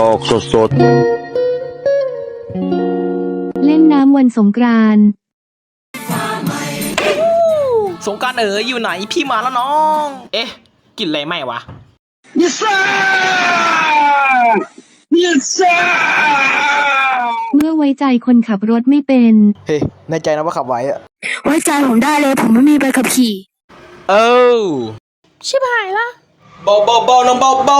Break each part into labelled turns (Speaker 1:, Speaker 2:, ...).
Speaker 1: ตอกสดๆ
Speaker 2: เล่นน้ำวันสงกรานต์
Speaker 3: สงกรารเอ๋ยอยู่ไหนพี่มาแล้วน้อง เอ๊ะกลินอะไรไหมวะ
Speaker 2: เมื่อไว้ใจคนขับรถไม่เป็น
Speaker 4: เฮ้ยในใจนะว่าขับไหวอะ
Speaker 5: ไว้ใจผมได้เลยผมไม่มีใบขับขี่
Speaker 3: เออชิบหายละเบาเบาเบาน้องเบาเบา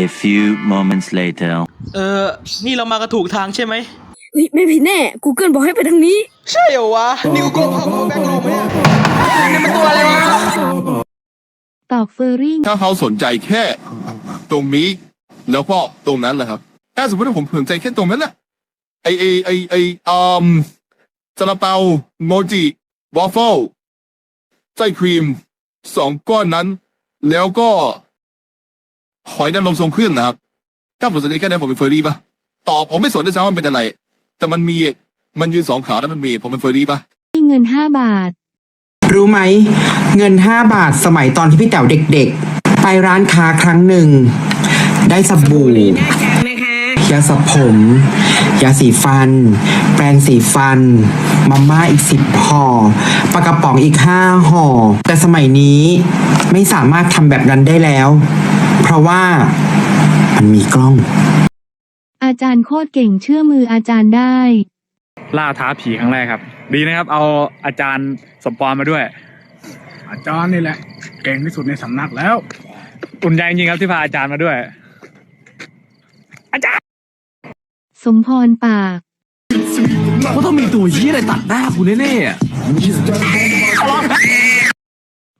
Speaker 6: A few moments later.
Speaker 3: เออ นี่เรามากระถูกทางใช่ไหม
Speaker 5: เฮ้ยไม่ผิดแน่ Google บอกให้ไปทางนี้
Speaker 4: ใช่เหรอวะ นิวโกงเขาแบงค์โลไหมเนี่ย
Speaker 2: ตอกเฟอร์รี่
Speaker 7: ถ้าเขาสนใจแค่ ตรงนี้ แล้วก็ตรงนั้นแหละครับ ถ้าสมมติว่าผมสนใจแค่ตรงนั้นแหละไอไอไอไออืมซาลาเปาโมจิวอฟเฟิลไส้ครีมสองก้อนนั้น แล้วก็ หอยนางรมทรงเครื่องนะครับ ถ้าผมสนใจแค่นั้นผมเป็นเฟอร์รี่ปะตอบผมไม่สนด้วยซ้ำว่ามันเป็นอะไร แต่มันมีมันยืนสองขาแล้วมันมีผมเป็นเฟอร์รี่ปะ
Speaker 2: เงิน5บาท
Speaker 8: รู้ไหม เงิน 5 บาทสมัยตอนที่พี่แต๋วเด็กๆ ไปร้านค้าครั้งหนึ่ง ได้สบู่ยาสระผมยาสีฟัน แปรงสีฟันมาม่าอีกสิบห่อปลากระป๋องอีกห้าห่อแต่สมัยนี้ไม่สามารถทำแบบนั้นได้แล้ว เพราะว่ามันมีกล้อง
Speaker 2: อาจารย์โคตรเก่งเชื่อมืออาจารย์ได้
Speaker 9: ล่าท้าผีครั้งแรกครับ ดีนะครับ เอาอาจารย์สมปองมาด้วย
Speaker 10: อาจารย์นี่แหละ เก่งที่สุดในสำนักแล้ว
Speaker 9: อุ่นใจจริงๆครับที่พาอาจารย์มาด้วย
Speaker 2: สมพรปาก
Speaker 10: เพราะต้องมีตัวยี่อะไรตัดหน้าคุณแน่ๆอะ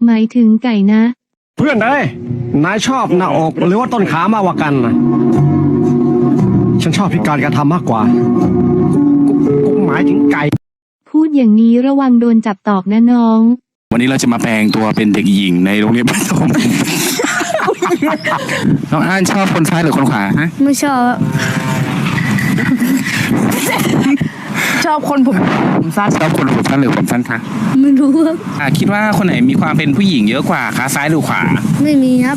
Speaker 2: หมายถึงไก่นะ
Speaker 10: เพื่อนเอ้ย นายชอบหน้าอกหรือว่าต้นขามากกว่ากันนะฉันชอบพิการการทำมากกว่ากูกูหมายถึงไก่
Speaker 2: พูดอย่างนี้ระวังโดนจับตอกนะน้อง
Speaker 11: วันนี้เราจะมาแปลงตัวเป็นเด็กหญิงในโรงเรียนประถม น้องอ้านชอบคนซ้ายหรือคนขวาฮะ
Speaker 5: ไม่ชอบ
Speaker 11: ชอบคนผมสั้นชอบคนผมสั้นหรือผมสั้นคะ
Speaker 5: ไม่รู้ครับ
Speaker 11: อ่าคิดว่าคนไหนมีความเป็นผู้หญิงเยอะกว่าขาซ้ายหรือขวา
Speaker 5: ไม่มีครับ